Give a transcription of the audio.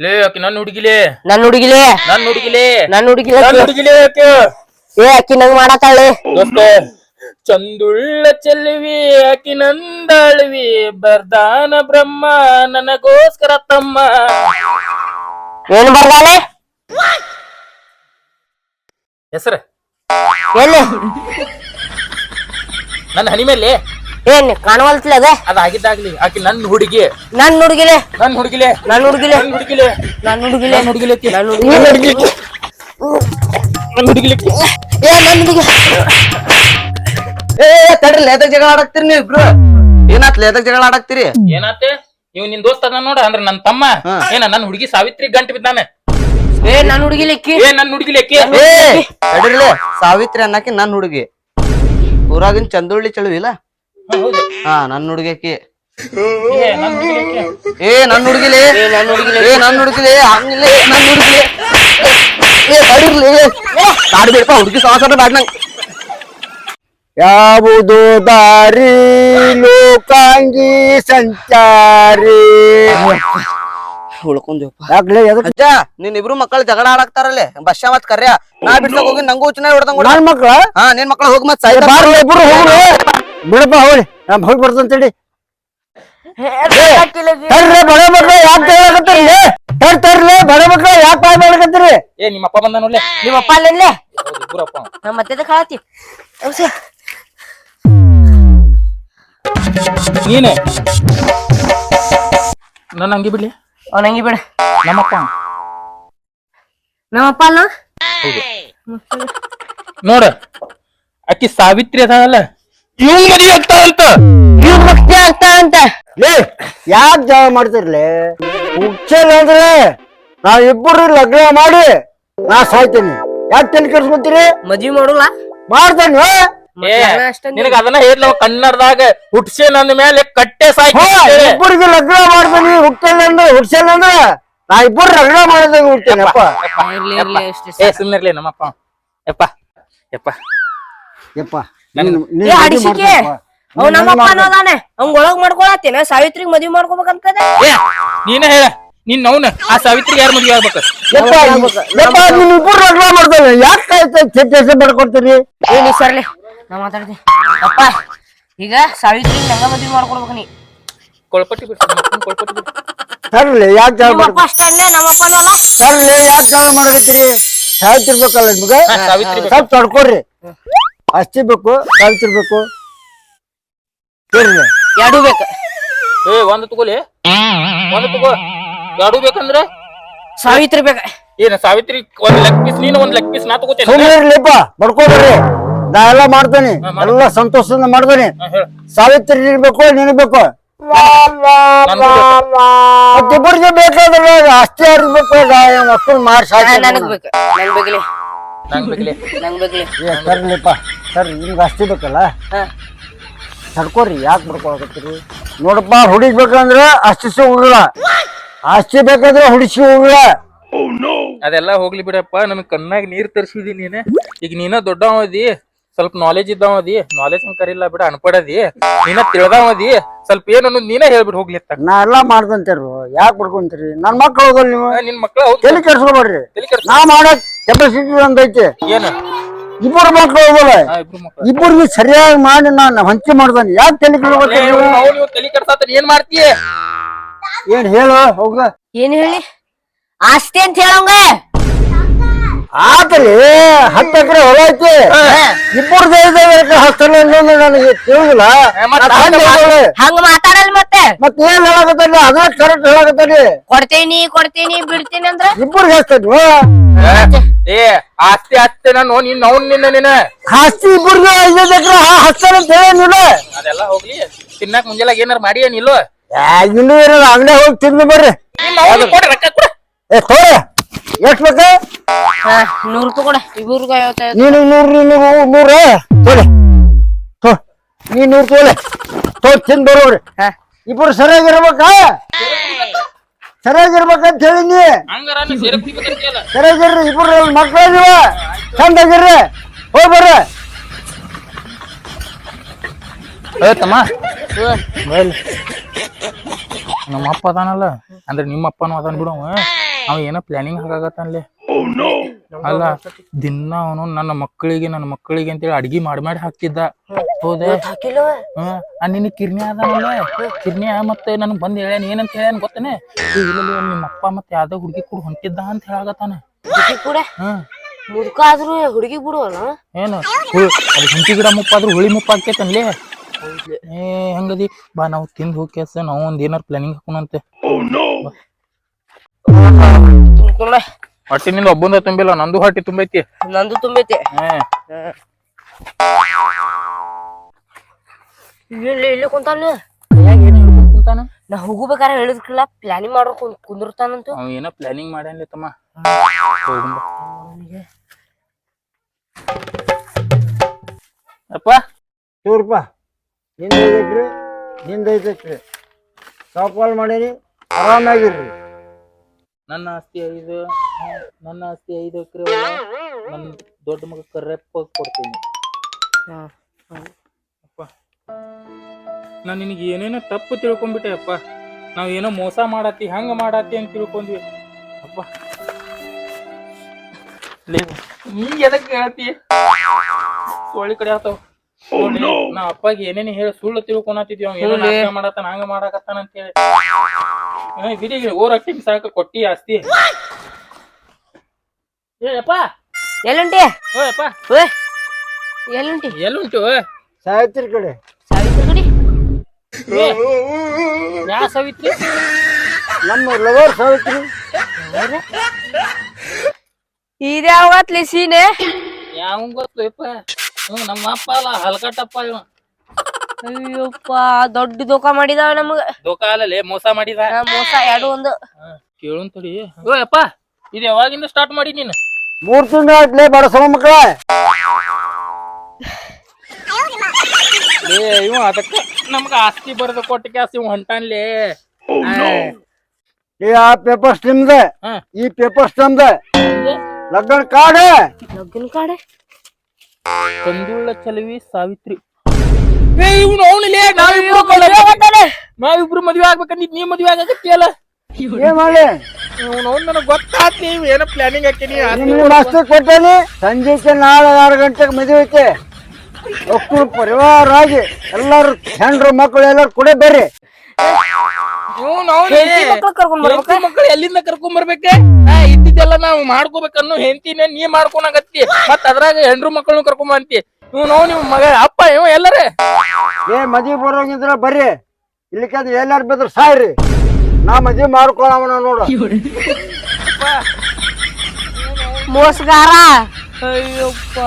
ಲೇ ಆಕಿ ನನ್ನ ಹುಡುಗಿಲೇ. ನನ್ ಹುಡುಗಿಲೇ. ನನ್ನ ಹುಡುಗಿಲೇ. ನನ್ ಹುಡುಗಿಲೆ ನನ್ನ ಹುಡುಗಿಲೇ ಆಕೆ. ಏ ಅಕ್ಕಿ ನಂಗ್ ಮಾಡತ್ತಾಳೆ ದೋಸ್ತ ಚಂದುಳ್ಳ ಚೆಲ್ವಿ ಆಕಿ ನಂದಾಳ್ವಿ. ಬರ್ದಾನ ಬ್ರಹ್ಮ ನನಗೋಸ್ಕರ ತಮ್ಮ. ಏನ್ ಬರ್ದಾನ? ಹೆಸರು? ಎಲ್ಲಿ? ನನ್ನ ಹನಿ ಮೇಲೆ ಏನ್ ಕಾಣವಲ್ತಿಲ್ಲ ಅದ? ಅದಾಗಿದ್ದಾಗ್ಲಿ ಆಕಿ ನನ್ನ ಹುಡುಗಿ. ನನ್ ಹುಡುಗಿಲೆ? ನನ್ನ ಹುಡುಗಿಲೆ. ನನ್ ಹುಡುಗಿಲೆ? ನನ್ನ ಹುಡುಗಿಲೇ. ನನ್ ಹುಡುಗಿಲೆ? ನನ್ನ ಹುಡುಗಿಲೇ. ನನ್ ಹುಡುಗಿಲೆ? ನನ್ನ ಹುಡುಗಿಲೇ ಏ ನನ್ ಹುಡುಗಿ. ಏ ತಡ್ರಿ ಲೇದಕ್ ಜಗಳ ಆಡಕ್ತಿರಿ ನೀವು ಇಬ್ರು. ಏನಾತ್ ಲೇದಕ್ ಜಗಳ ಆಡಕ್ತಿರಿ? ಏನಾತೆ? ಇವ್ ನಿನ್ ದೋಸ್ತ ಅದ ನೋಡ ಅಂದ್ರ ನನ್ ತಮ್ಮ. ಏನ ನನ್ ಹುಡುಗಿ ಸಾವಿತ್ರಿ ಗಂಟೆ ಬಿದ್ದಾನೆ. ಏ ನನ್ ಹುಡುಗಿ ಲೆಕ್ಕಿ ಏ ನನ್ ಹುಡುಗಿ ಆಕಿ. ಏ ತಡಿರ್ಲೆ ಸಾವಿತ್ರಿ ಅನ್ನಕ್ಕೆ ನನ್ ಹುಡುಗಿ. ಊರಾಗಿನ್ ಚಂದುಳ್ಳಿ ಚಳುವಿಲ್ಲ ಹೌದು. ಹಾ ನನ್ನ ಹುಡುಗಕ್ಕೆ. ಏ ನನ್ನ ಹುಡುಗಿಲೇ ಏ ನನ್ನ ಹುಡುಗಿಲೆ. ಏ ನನ್ ಹುಡುಗಿಲೆ. ಏ ನನ್ ಹುಡುಗಿಲೆ. ಹಂಗಿಲ್ಲ ನನ್ನ ಹುಡುಗಿಲೆ. ಏ ತಡಿರ್ಲಿ ಬಾಡ್ಬೇಡಪ್ಪ ಹುಡುಗಿ ಸವಾಸನ ಬಾಡ್ ನಂಗ್. ಯಾವುದು ದಾರಿ? ಲೋಕಾಂಗಿ ಸಂಚಾರಿ. ಉಳ್ಕೊಂಡ್ಯಪ್ಪ. ಯಾಕ್ಲೆ ಎದಕ್ ಅಜ್ಜ ನಿನ್ ಇಬ್ರು ಮಕ್ಕಳು ಜಗಳ ಆಡಾಕ್ತಾರಲ್ಲೇ. ಬಸ್ಸ ಮತ್ ಕರ್ಯ? ನಾ ಬಿಡ್ಸಕ್ ಹೋಗಿ ನಂಗೂ ಚೆನ್ನಾಗಿ ಹೊಡ್ದಂಗ್ ನನ್ ಮಕ್ಳ? ಹಾ ನಿನ್ ಮಕ್ಳು ಹೋಗಿ ಮತ್ ಸಾಯ್ತಾರ. ಬಾರ್ಲಿ ಇಬ್ರು ಹೋಗ್ರಿ ಬಿಡಪ್ಪ ಹೋಗ್ಲಿ. ನಮ್ ಹೋಗಿ ಬರ್ತಂತೇಳಿ ತರ್ರಿ ಬಡ ಮಕ್ಳು ಯಾಕೆ ತಗೊಳಕತ್ತೀರಿ ತರ್ ತರ್ಲಿ ಬಡ ಮಕ್ಳು ಯಾಕೆ ಪಾಯ್ ಮಾಡಕತ್ತೀರಿ? ಏ ನಿಮ್ಮ ಅಪ್ಪ ಬಂದ ನೋಡ್ಲೆ. ನಿಮ್ಮ ಅಪ್ಪ ಅಲ್ಲೇ ಅವ. ನಮ್ಮ ಮತ್ತೆ ಕಾಳತಿ. ನೀನೆ. ನನ್ನ ಅಂಗಿ ಬಿಡ್ಲಿ. ಅವ್ನ ಅಂಗಿ ಬಿಡ. ನಮ್ಮಪ್ಪ. ನಮ್ಮಪ್ಪ ನಮ್ಮ ಅಪ್ಪ ಅಲ್ಲ ನೋಡ ಅಕ್ಕಿ ಸಾವಿತ್ರಿ ಅದಾಳಲ್ಲ. ಇವ್ ಮದುವೆ ಆಗ್ತಾರಂತ ಇವ್ ಭಕ್ತಿ ಆಗ್ತಾ ಅಂತ ಲೇ ಯಾಕ್ ಜಗಳ ಮಾಡ್ತಿರ್ಲಿ? ಹುಚ್ಚಲ್ ಅಂದ್ರೆ ನಾ ಇಬ್ಬರು ಲಗ್ನ ಮಾಡಿ ನಾ ಸಾಯ್ತೀನಿ. ಯಾಕ್ ತಿನ್ ಕರ್ಸ್ಕೊತೀರಿ ಮದ್ವಿ ಮಾಡೋಲ್ಲ? ಮಾಡ್ತೇನೆ ಏ ನಿನಗ ಅದನ್ನ ಹೇಳ್ಲವ ಕನ್ನಡದಾಗ ಹುಟ್ಸೆ ನನ್ನ ಮೇಲೆ ಕಟ್ಟೆ ಸಾಕಿ ಇಬ್ಬರಿಗೂ ಲಗ್ನ ಮಾಡ್ತೀನಿ ಹುಟ್ಟಿಲ್ಲ ಅಂದ್ರೆ ಹುಡ್ಸಿಲ್ಲ ಅಂದ್ರೆ ನಾ ಇಬ್ಬರು ಲಗ್ನ ಮಾಡಿದಾಗ ಹುಡ್ತೇನಪ್ಪ ಇರ್ಲಿ ಇರ್ಲಿ ಅಷ್ಟೇ ಏ ಸುಮ್ಮನಿರ್ಲಿ ನಮ್ಮಪ್ಪ. ಯಪ್ಪ ಯಪ್ಪ. ಯಪ್ಪ. ಏ ಅಡಿಸಿಕೆ. ಅವ್ ನೀನ್ ನಮ್ಮ ಮದ್ವೆ ಅಪ್ಪ ಮಾಡ್ಕೊ. ಅನ್ನೋದಾನೆ ಅವ್ನ್ ಒಳಗ್ ಮಾಡ್ಕೊಳತ್ತೇನ. ಸಾವಿತ್ರಿಗ್ ಮದ್ವಿ ಮಾಡ್ಕೋಬೇಕಂತದ. ನೀನ ನೀನೇ ಹೇಳ. ನೀನ್ ನವ್ನ ಆ ಸಾವಿತ್ರಿ ಯಾರು ಮದುವೆ ಆಗ್ಬೇಕು? ನೀನ್ ಯಾಕೆ ಬರ್ಕೊಡ್ತೀರಿ? ಏನ್ ಸರ್ಲಿ. ನಾ ಮಾತಾಡ್ತೀನಿ ಅಪ್ಪ ಈಗ ಸಾವಿತ್ರಿ ನಂಗ ಮದ್ವಿ ಮಾಡ್ಕೊಡ್ಬೇಕು ನೀ? ಕೊಳ್ಪಟ್ಟಿ ಕೊಳ್ಪಟ್ಟಿ ಯಾಕೆ ಅಷ್ಟೇ ಅನ್ನೋಲ್ಲ ಯಾಕೆ ಜಾಗ ಮಾಡಕತ್ತೀರಿ ನಿಮ್ಗೆ? ಸಾವಿತ್ರಿ ಬೇಕು. ಸ್ವಲ್ಪ ತಡ್ಕೊಡ್ರಿ ಅಷ್ಟೇ ಬೇಕು ಸಾಯ್ತಿರ್ಬೇಕು ತರ್ಲಿ ಎರಡು ಬೇಕ ಏ ಒಂದ್ ತಗೋಲಿ ಒಂದು ತಗೋ. ಎರಡು ಬೇಕಂದ್ರೆ ಸಾವಿತ್ರಿ ಬೇಕ ಏನ ಸಾವಿತ್ರಿ ಒಂದ್ ಲೆಗ್ ಪೀಸ್ ನೀನು ಒಂದ್ ಲೆಗ್ ಪೀಸ್ ನಾ ತಗೋತೇನೆ. ಸುಮ್ಮನೆ ಇರ್ಲಿಪ್ಪ ನಾ ಎಲ್ಲ ಮಾಡ್ತೇನೆ. ಎಲ್ಲ ಸಂತೋಷದಿಂದ ಮಾಡ್ತೇನೆ. ಸಾವಿತ್ರಿ ಇರ್ಬೇಕು ನಿನಬೇಕು. ಮತ್ತಿಬ್ಬರಿಗೆ ಬೇಕಾದ್ರೆ ಅಷ್ಟೇ ಇರ್ಬೇಕು ಮಕ್ಕಳು ಮಾರ್ ನನಗ್ ಬೇಕು. ನನ್ ಬೇಕಲಿ ನಂಗ್ ಬೇಕಲೆ ನಂಗ್ ಬೇಕಲಿ ತರ್ಲಿಪ್ಪ ಸರ್ ನಿಮ್ಗೆ ಅಷ್ಟೇ ಬೇಕಲ್ಲ? ಹಾ. ತಡ್ಕೊರಿ ಯಾಕೆ ಬಡ್ಕೊಳಕತ್ತೀರಿ? ನೋಡಪ್ಪ ಹುಡಿಸ್ಬೇಕಂದ್ರೆ ಅಷ್ಟಿಸಿ ಹೋಗಲ್ಲ ಆಸ್ತಿ ಬೇಕಾದ್ರೆ ಹುಡಿಸಿ ಹೋಗಲ್ಲ ಅದೆಲ್ಲ ಹೋಗ್ಲಿ ಬಿಡಪ್ಪ ನನ್ ಕಣ್ಣಾಗ ನೀರ್ ತರ್ಸಿದಿ ನೀನ. ಈಗ ನೀನ ದೊಡ್ಡವ ಓದಿ ಸ್ವಲ್ಪ ನಾಲೆಜ್ ಇದ್ದಾವದಿ ನಾಲೆಜ್ ಕರಿಲ್ಲ ಬಿಡ ಅನ್ಪಡದಿ ನೀನ ತಿಳ್ದಾವ ಅದಿ ಸ್ವಲ್ಪ ಏನನ್ನು ಅನ್ನೋದು ನೀನೇ ಹೇಳ್ಬಿಟ್ಟು ಹೋಗ್ಲಿ ಅತ್ತ ನಾ ಎಲ್ಲ ಮಾಡ್ದಂತಾರ ಯಾಕೆ ಬಿಡ್ಕೊಂತೀರಿ? ನನ್ನ ಮಕ್ಳು ಹೋಗಲ್ಲ ನೀವು? ನಿನ್ ಮಕ್ಳು ತಲೆ ಕೆಡ್ಸ್ಕೊಬೇಡ್ರಿ. ಕೆಡ್ಸ್- ನಾ ಮಾಡಕ್ ಕೆಪಾಸಿಟಿ ಒಂದೈತಿ ಏನು? ಇಬ್ಬರು ಮಕ್ಳು ಹೋಗಲ್ಲ. ಇಬ್ಬರಿಗೆ ಸರಿಯಾಗಿ ಮಾಡಿ ನಾನು ಹಂಚಿ ಮಾಡ್ದಾನೆ ಯಾಕೆ ತಲೆ ತಲಿ ಏನ್ ಮಾಡ್ತೀಯ? ಏನ್ ಹೇಳು ಹೋಗ ಏನ್ ಹೇಳಿ? ಆಸ್ತಿ ಅಂತ ಹೇಳಂಗ? ಆತಲಿ ಹತ್ತು ಎಕರೆ ಹೊಲ ಐತಿ. ಇಬ್ಬರು ಹಸ್ತಲ್ಲ ಅನ್ನೋದು ನನಗೆ ತಿಳಿದಿಲ್ಲ. ಹಂಗ ಮಾತಾಡಲ್ ಮತ್ತೆ? ಮತ್ತೆ ಏನ್ ಹೇಳಕತ್ತಿ ಅದ ಕರೆಕ್ಟ್ ಹೇಳಕತ್ತಿ ಕೊಡ್ತೀನಿ ಕೊಡ್ತೀನಿ ಬಿಡ್ತೀನಿ ಅಂದ್ರ? ಇಬ್ಬರು ಹಸ್ತದ್ವ ಏ ಆಸ್ತಿ ಆಸ್ತಿ ನಾನು ನಿನ್ನ ಅವ್ನ್ ನಿನ್ನ ನಿನ್ನ ಆಸ್ತಿ ಇಬ್ಬರಿಗೆ ಐದೈದು ಎಕರೆ ಹಸ್ತಾನೆ ಅಂತ ಹೇಳಿಲ್ಲ ಅದೆಲ್ಲ ಹೋಗ್ಲಿ ತಿನ್ನಕ್ ಮುಂಜಾನೆ ಏನಾರ ಮಾಡಿ ಏನಿಲ್ಲ ಇನ್ನೂ ಏನಾರ ಅಂಗಡಿ ಹೋಗಿ ತಿಂದು ಬರ್ರಿ. ನೀನ್ ಅವ್ನಿಗೆ ಕೊಡು ರೊಕ್ಕ ಕೊಡು. ಏ ತೋರಿ ಎಷ್ಟ್ ಬೇಕ? ಹಾ ನೂರ್ ರೂಪಾಯಿ ಕೊಡ. ಇಬ್ಬರಿಗೆ ಐವತ್ತೈದು ನೀನು ನೂರು ನೀನು ನೂರ ತೋರಿ ತೋ ನೀ ನೂರು ತೋಲೆ. ತೋ ತಿಂದು ಬರೋವ್ರಿ ಹಾ. ಇಬ್ಬರು ಸರಿಯಾಗಿರ್ಬೇಕ? ಸರಿಯಾಗಿರ್ಬೇಕಂತ ಹೇಳಿನಿ ಹಂಗಾರ ನೀ ಸೇರಕ್ ಸಿಗ್ಬೇಕಂತೀಯಲ್ಲ. ಸರಿಯಾಗಿರ್ರಿ ಇಬ್ರು ಮಕ್ಳು ನೀವ. ಚಂದಾಗಿರ್ರಿ. ಹೋಗಿ ಬರ್ರಿ. ಏ ತಮ್ಮ. ಮೇಲೆ ನಮ್ಮ ಅಪ್ಪ ಅದಾನಲ್ಲ. ಅಂದ್ರೆ ನಿಮ್ಮ ಅಪ್ಪನೂ ಅದಾನ ಬಿಡು ಅವ ಏನೋ ಪ್ಲಾನಿಂಗ್ ಹಾಕಾಗತ್ತಾನ್ಲೆ ಅಲ್ಲ ದಿನ ಅವನು ನನ್ನ ಮಕ್ಕಳಿಗೆ ನನ್ನ ಮಕ್ಕಳಿಗೆ ಅಂತೇಳಿ ಅಡ್ಗಿ ಮಾಡಿ ಮಾಡಿ ಹಾಕ್ತಿದ್ದ ಹೌದೇ? ಆ ನಿನ್ನ ಕಿರ್ನಿ ಅದಾನಲ್ಲ ಕಿರ್ನಿ ಮತ್ತೆ ನನಗ್ ಬಂದ್ ಹೇಳ್ಯಾನ ಏನಂತ ಹೇಳ್ಯಾನ ಗೊತ್ತೇನೆ? ಇಲ್ಲ ನಿಮ್ಮ ಅಪ್ಪ ಮತ್ತೆ ಯಾವ್ದೋ ಹುಡುಗಿ ಕೂಡ ಹೊಂಟಿದ್ದ ಅಂತ ಹೇಳಾಗತ್ತಾನ ಹುಡುಗಿ ಬಿಡುವಲ್ಲ ಏನು? ಅದು ಹುಂಚಿ ಗಿಡ ಮುಪ್ಪಾದ್ರೂ ಹುಳಿ ಮುಪ್ಪ ಆಕೇತನ್ಲೇ ಏ ಹೆಂಗದಿ? ಬಾ ನಾವು ತಿಂದು ಹೋಗ್ಯಾಸ ನಾವು ಒಂದ್ ಏನಾರ ಪ್ಲಾನಿಂಗ್ ಹಾಕೋಣಂತೆ. ತಿನ್ಕೊಂಡ ಹೊಟ್ಟಿನಿಂದ ಒಬ್ಬಂದ ತುಂಬಿಲ್ಲ ನಂದು ಹೊಟ್ಟಿ ತುಂಬೈತಿ. ನಂದು ತುಂಬೈತಿ. ಇಲ್ಲಿ ಇಲ್ಲಿ ಕುಂತಾನ. ಕುಂತಾನ? ನಾ ಹೋಗ್ಬೇಕಾರೆ ಹೇಳಿದ್ಕಿಲ್ಲ ಪ್ಲಾನಿಂಗ್ ಮಾಡೋ ಕುಂದಿರ್ತಾನಂತ. ಅವ ಏನೋ ಪ್ಲಾನಿಂಗ್ ಮಾಡ್ಯಾನ್ಲೆ ತಮ್ಮ. ಅಪ್ಪ? ಇವ್ರಪ್ಪ ನಿಂದ ಐದಕ್ರಿ ನಿಂದ ಐದಕ್ರಿ ಸಾಪಾಲ್ ಮಾಡೀನಿ ಆರಾಮಾಗಿರ್ರಿ. ನನ್ನ ಆಸ್ತಿ ಐದು ನನ್ನ ಆಸ್ತಿ ಐದು ಎಕರೆ ನನ್ನ ದೊಡ್ಡ ಮಗ ಕರೆಪ್ ಕೊಡ್ತೀನಿ. ಅಪ್ಪ ನಾನು ನಿನಗೆ ಏನೇನೋ ತಪ್ಪು ತಿಳ್ಕೊಂಡ್ಬಿಟ್ಟೆ ಅಪ್ಪ. ನಾವು ಏನೋ ಮೋಸ ಮಾಡತ್ತಿ ಹಂಗ ಮಾಡತ್ತಿ ಅಂತ ತಿಳ್ಕೊಂಡ್ವಿ. ಅಪ್ಪ. ಲೇ, ನೀ ಎದಕ್ಕೆ ಹೇಳ್ತಿ? ಕೋಳಿ ಕಡೆ ಆತಾವ. ನಾ ಅಪ್ಪಗೆ ಏನೇನು ಹೇಳಿ ಸುಳ್ಳು ತಿಳ್ಕೊಂಡಿದ್ವಿ ಅವ್ನು ಏನೋ ನಾಟಕ ಮಾಡತ್ತಾನ ಹಂಗ ಮಾಡಕತ್ತಾನ ಅಂತ ಹೇಳಿ. ಬಿಡಿ ಓರ್ ಅಕ್ಕಿಗೆ ಸಾಕ ಕೊಟ್ಟಿ ಆಸ್ತಿ. ಏ ಅಪ್ಪ ಎಲ್ಲುಂಟಿ? ಓ ಅಪ್ಪ ಓಯ್ ಎಲ್ಲುಂಟಿ? ಎಲ್ಲುಂಟು ಸಾಯ್ತಿರಿ ಕಡೆ. ಸಾವಿತ್ರಿ ಕಡೆ ಏ, ಯಾ ಸವಿತ್ರಿ? ನಮ್ಮ ಲವರ್ ಸಾವಿತ್ರಿ. ಇದ್ಯಾವತ್ಲಿ ಸೀನೆ? ಯಾವ ಗೊತ್ತು ಯಪ್ಪ. ಹ್ಮ್ ನಮ್ಮ ಅಪ್ಪ ಅಲ್ಲ ಹಲ್ಕಟ್ಟಪ್ಪ ಇವ ಅಯ್ಯಪ್ಪ ದೊಡ್ಡ ದೋಖ ಮಾಡಿದಾವ ನಮಗ. ದೋಖ ಅಲ್ಲಲೇ ಮೋಸ ಮಾಡಿದ? ನಾ ಮೋಸ ಎರಡು ಒಂದು. ಕೇಳುನ್ ತಡಿ ಓ ಅಪ್ಪ ಇದು ಯಾವಾಗಿಂದ ಸ್ಟಾರ್ಟ್ ಮಾಡಿ ನೀನು? ಮೂರ್ ತಿಂಗಳ ಆಯ್ತ್ಲೇ ಬಡಸವ ಮಕ್ಕಳ. ಲೇ ಇವ ಅದಕ್ಕ ನಮ್ಗ ಆಸ್ತಿ ಬರದ ಕೊಟ್ಟ ಕ್ಯಾಸ್ ಇವ ಹೊಂಟಾನ್ಲೇ ಈ ಆ ಪೇಪರ್ಸ್ ನಿಮ್ದ ಹಾ. ಈ ಪೇಪರ್ಸ್ ನಮ್ದ ಲಗ್ನ ಕಾರ್ಡ್ ಲಗ್ನ ಕಾಡೆ? ಕಂದುಳ್ಳ ಚಲವಿ ಸಾವಿತ್ರಿ. ಏ ಇವ್ನು ಅವನಿಲೇ ನಾವಿಬ್ರು ನಾವಿಬ್ರು ಮದ್ವೆ ಆಗ್ಬೇಕಂದಿದ್ ನೀ ಮದ್ವೆ ಆಗಕತ್ತಿಯಲ್ಲ ಏನ್ ಮಾಡಿ ಇವ್ನು ಅವ್ನು ನನಗ್ ಗೊತ್ತಾತ್ ನೀವ್ ಏನೋ ಪ್ಲಾನಿಂಗ್ ಹಾಕಿನಿ ನಿಮ್ಗೆ ಮಸ್ತ್ ಕೊಟ್ಟೇನಿ ಸಂಜೆಕ್ಕೆ ನಾಳೆ ಆರು ಗಂಟೆಗೆ ಮದುವೆ ಐತೆ. ಒಕ್ಕಳು ಪರಿವಾರ ಆಗಿ ಎಲ್ಲಾರು ಹೆಂಡ್ರು ಮಕ್ಕಳು ಎಲ್ಲಾರು ಕೂಡ ಬರ್ರಿ. ಇವ್ನು ಬರ್ಬೇಕಾ? ಮಕ್ಕಳು ಎಲ್ಲಿಂದ ಕರ್ಕೊಂಡ್ ಬರ್ಬೇಕೆ? ಆ, ಇದ್ದಿದ್ದೆಲ್ಲ ನಾವು ಮಾಡ್ಕೋಬೇಕನ್ನು ಹೆಂಡತಿನೇ ನೀ ಮಾಡ್ಕೊಳಕತ್ತಿ ಮತ್ತ ಅದ್ರಾಗ ಹೆಂಡ್ರು ಮಕ್ಕಳನ್ನು ಕರ್ಕೊಂಡ್ ಬಂತಿ ಇವ್ ನಾವು ನಿಮ್ ಮಗ ಅಪ್ಪ ಇವ ಎಲ್ಲರೇ. ಏ ಮದ್ವೆ ಬರೋಂಗಿದ್ರ ಬರ್ರಿ. ಇಲ್ಲಿಕಂದ್ರೆ ಎಲ್ಲಾರು ಬಿದ್ರು ಸಾಯ್ರಿ. ನಾ ಮದ್ವೆ ಮಾಡ್ಕೊಳವನ ನೋಡು. ಮೋಸಗಾರ. ಅಯ್ಯಪ್ಪ.